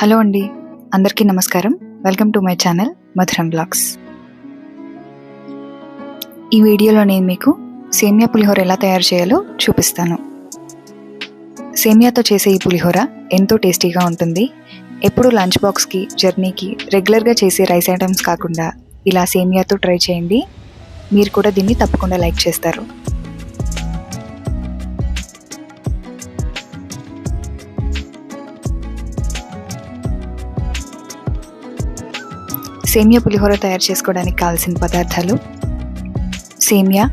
Hello అండి అందరికీ నమస్కారం. Welcome to my channel Madhuram blogs ఈ వీడియోలో నేను మీకు సేమియా పులిహోర ఎలా తయారు చేయాలో చూపిస్తాను. సేమియాతో చేసే ఈ పులిహోర ఎంతో టేస్టీగా ఉంటుంది. ఎప్పుడు లంచ్ బాక్స్కి జర్నీకి రెగ్యులర్గా చేసే రైస్ ఐటమ్స్ కాకుండా ఇలా సేమియాతో ట్రై చేయండి. మీరు కూడా దీన్ని తప్పకుండా లైక్ చేస్తారు. సేమియా పులిహోర తయారు చేసుకోవడానికి కావాల్సిన పదార్థాలు. సేమియా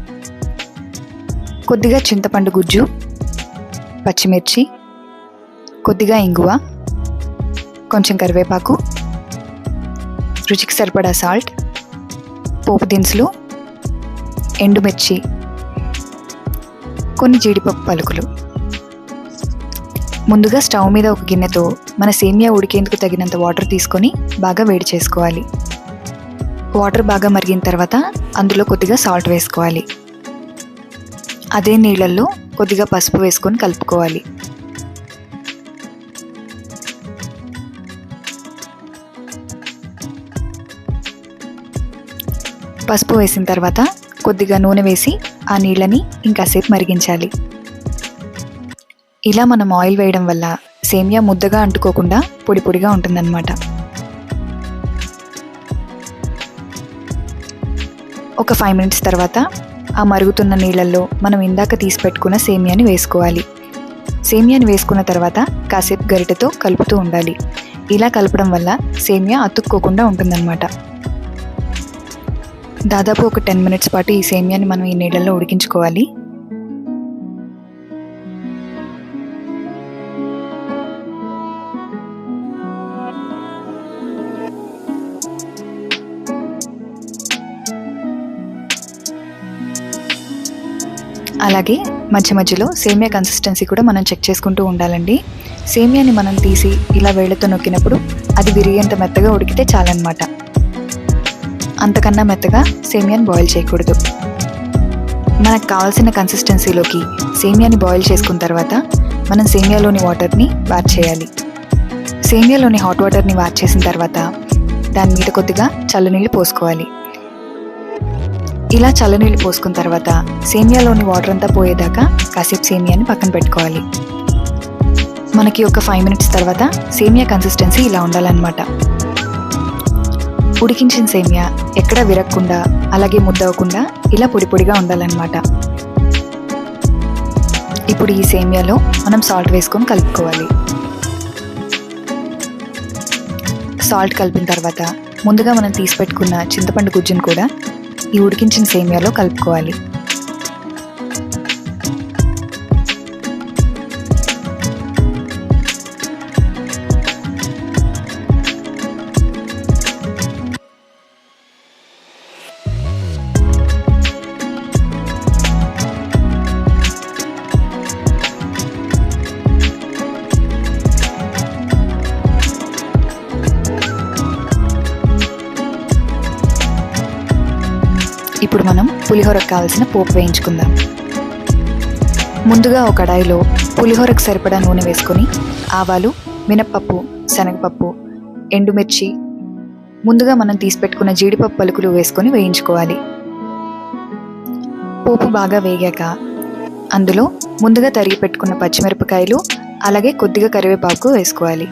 కొద్దిగా చింతపండు గుజ్జు పచ్చిమిర్చి కొద్దిగా ఇంగువ కొంచెం కరివేపాకు రుచికి సరిపడా సాల్ట్ పోపు దినుసులు ఎండుమిర్చి కొన్ని జీడిపప్పు పలుకులు. ముందుగా స్టవ్ మీద ఒక గిన్నెతో మన సేమియా ఉడికేందుకు తగినంత వాటర్ తీసుకొని బాగా వేడి చేసుకోవాలి. వాటర్ బాగా మరిగిన తర్వాత అందులో కొద్దిగా సాల్ట్ వేసుకోవాలి. అదే నీళ్ళల్లో కొద్దిగా పసుపు వేసుకొని కలుపుకోవాలి. పసుపు వేసిన తర్వాత కొద్దిగా నూనె వేసి ఆ నీళ్ళని ఇంకాసేపు మరిగించాలి. ఇలా మనం ఆయిల్ వేయడం వల్ల సేమియా ముద్దగా అంటుకోకుండా పొడి పొడిగా ఉంటుందన్నమాట. ఒక ఫైవ్ మినిట్స్ తర్వాత ఆ మరుగుతున్న నీళ్ళల్లో మనం ఇందాక తీసి పెట్టుకున్న సేమియాని వేసుకోవాలి. సేమియాని వేసుకున్న తర్వాత కాసేపు గరిటెతో కలుపుతూ ఉండాలి. ఇలా కలపడం వల్ల సేమియా అతుక్కోకుండా ఉంటుందన్నమాట. దాదాపు ఒక టెన్ మినిట్స్ పాటు ఈ సేమియాని మనం ఈ నీళ్ళల్లో ఉడికించుకోవాలి. అలాగే మధ్య మధ్యలో సేమియా కన్సిస్టెన్సీ కూడా మనం చెక్ చేసుకుంటూ ఉండాలండి. సేమియాని మనం తీసి ఇలా వేళ్ళతో నొక్కినప్పుడు అది విరిగేంత మెత్తగా ఉడికితే చాలన్నమాట. అంతకన్నా మెత్తగా సేమియాని బాయిల్ చేయకూడదు. మనకు కావాల్సిన కన్సిస్టెన్సీలోకి సేమియాని బాయిల్ చేసుకున్న తర్వాత మనం సేమియాలోని వాటర్ని వాట్ చేయాలి. సేమియాలోని హాట్ వాటర్ని వాట్ చేసిన తర్వాత దాని మీద కొద్దిగా చల్లనీళ్ళు పోసుకోవాలి. ఇలా చల్లనీళ్ళు పోసుకున్న తర్వాత సేమియాలోని వాటర్ అంతా పోయేదాకా కాసేపు సేమియాని పక్కన పెట్టుకోవాలి. మనకి ఒక ఫైవ్ మినిట్స్ తర్వాత సేమియా కన్సిస్టెన్సీ ఇలా ఉండాలన్నమాట. ఉడికించిన సేమియా ఎక్కడ విరగకుండా అలాగే ముద్దవకుండా ఇలా పొడి పొడిగా ఉండాలన్నమాట. ఇప్పుడు ఈ సేమియాలో మనం సాల్ట్ వేసుకొని కలుపుకోవాలి. సాల్ట్ కలిపిన తర్వాత ముందుగా మనం తీసి పెట్టుకున్న చింతపండు గుజ్జును కూడా ఈ ఉడికించిన సేమియాలో కలుపుకోవాలి. ఇప్పుడు మనం పులిహోరకు కావాల్సిన పోపు వేయించుకుందాం. ముందుగా ఒక కడాయిలో పులిహోరకు సరిపడా నూనె వేసుకొని ఆవాలు మినప్పప్పు శనగపప్పు ఎండుమిర్చి ముందుగా మనం తీసి పెట్టుకున్న జీడిపప్పు పలుకులు వేసుకొని వేయించుకోవాలి. పోపు బాగా వేగాక అందులో ముందుగా తరిగి పెట్టుకున్న పచ్చిమిరపకాయలు అలాగే కొద్దిగా కరివేపాకు వేసుకోవాలి.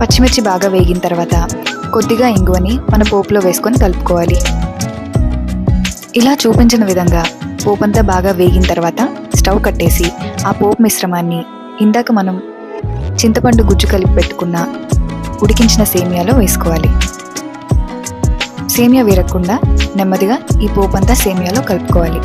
పచ్చిమిర్చి బాగా వేగిన తర్వాత కొద్దిగా ఇంగువని మన పోపులో వేసుకొని కలుపుకోవాలి. ఇలా చూపించిన విధంగా పోపంతా బాగా వేగిన తర్వాత స్టవ్ కట్టేసి ఆ పోపు మిశ్రమాన్ని ఇందాక మనం చింతపండు గుజ్జు కలిపి పెట్టుకున్న ఉడికించిన సేమియాలో వేసుకోవాలి. సేమియా విరగకుండా నెమ్మదిగా ఈ పోపంతా సేమియాలో కలుపుకోవాలి.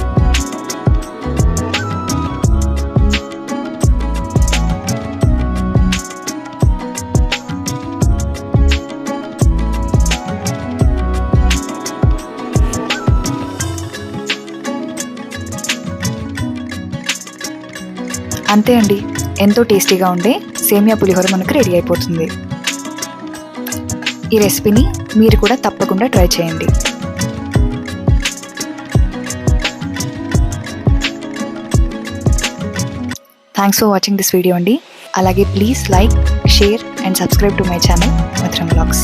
అంతే అండి. ఎంతో టేస్టీగా ఉండే సేమియా పులిహోర మనకు రెడీ అయిపోతుంది. ఈ రెసిపీని మీరు కూడా తప్పకుండా ట్రై చేయండి. Thanks for watching this video అండి. అలాగే please like share and subscribe to my channel Madhuram blogs